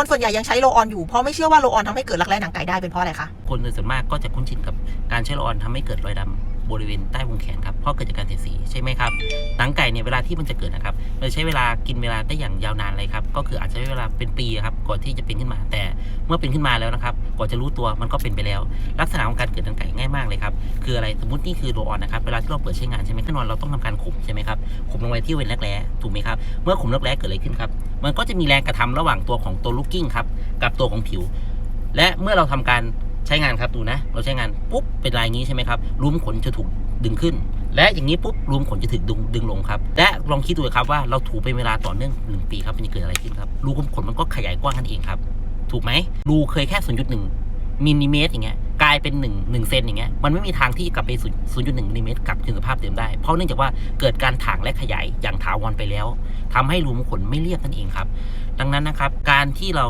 คนส่วนใหญ่ยังใช้โลออนอยู่เพราะไม่เชื่อว่าโลออนทำให้เกิดรักแร้หนังไก่ได้เป็นเพราะอะไรคะ คนโดยส่วนมากก็จะคุ้นชินกับการใช้โลออนทำให้เกิดรอยดำบริเวณใต้วงแขนครับเพราะเกิดจากการเสียดสีใช่ไหมครับหนังไก่เนี่ยเวลาที่มันจะเกิดนะครับมันใช้เวลากินเวลาได้อย่างยาวนานเลยครับก็คืออาจจะใช้เวลาเป็นปีครับก่อนที่จะเป็นขึ้นมา แต่เมื่อเป็นขึ้นมาแล้วนะครับก่อนจะรู้ตัวมันก็เป็นไปแล้ว ลักษณะของการเกิดหนังไก่ง่ายมากเลยครับคืออะไรสมมตินี่คือโลออนนะครับเวลาที่เราเปิดใช้งานใช่ไหมแน่นอนเราต้องทำการขุมใช่ไหมครับขุมลงไปที่เวนแรกแร้ถูกไหมครับเมื่อขุมแรกแร้เกิดอะไรขึ้นครับ มันก็จะมีแรงกระทำระหว่างตัวของตัวลูกกิ้งครับกับตัวของผิว และเมื่อเราทำการใช้งานครับดูนะ เราใช้งานปุ๊บเป็นลายนี้ใช่ไหมครับรูมขนจะถูกดึงขึ้น และอย่างนี้ปุ๊บรูมขนจะถูกดึงดึงลงครับและลองคิดดูครับว่าเราถูเป็นเวลาต่อเนื่องหนึ่งปีครับมันจะเกิดอะไรขึ้นครับรูขุมขนมันก็ขยายกว้างกันเองครับ ถูกไหมรูเคยแค่0.1มิลลิเมตรอย่างเงี้ยายเป็น1งเซนอย่างเงี้ยมันไม่มีทางที่กลับไป0 0.1มิลลิเมตรกลับคืนสภาพเดิมได้ เพราะเนื่องจากว่าเกิดการถ่างและขยายอย่างถาวรไปแล้วทำให้รูมขนไม่เรียบนั่นเองครับ ดังนั้นนะครับการที่เรา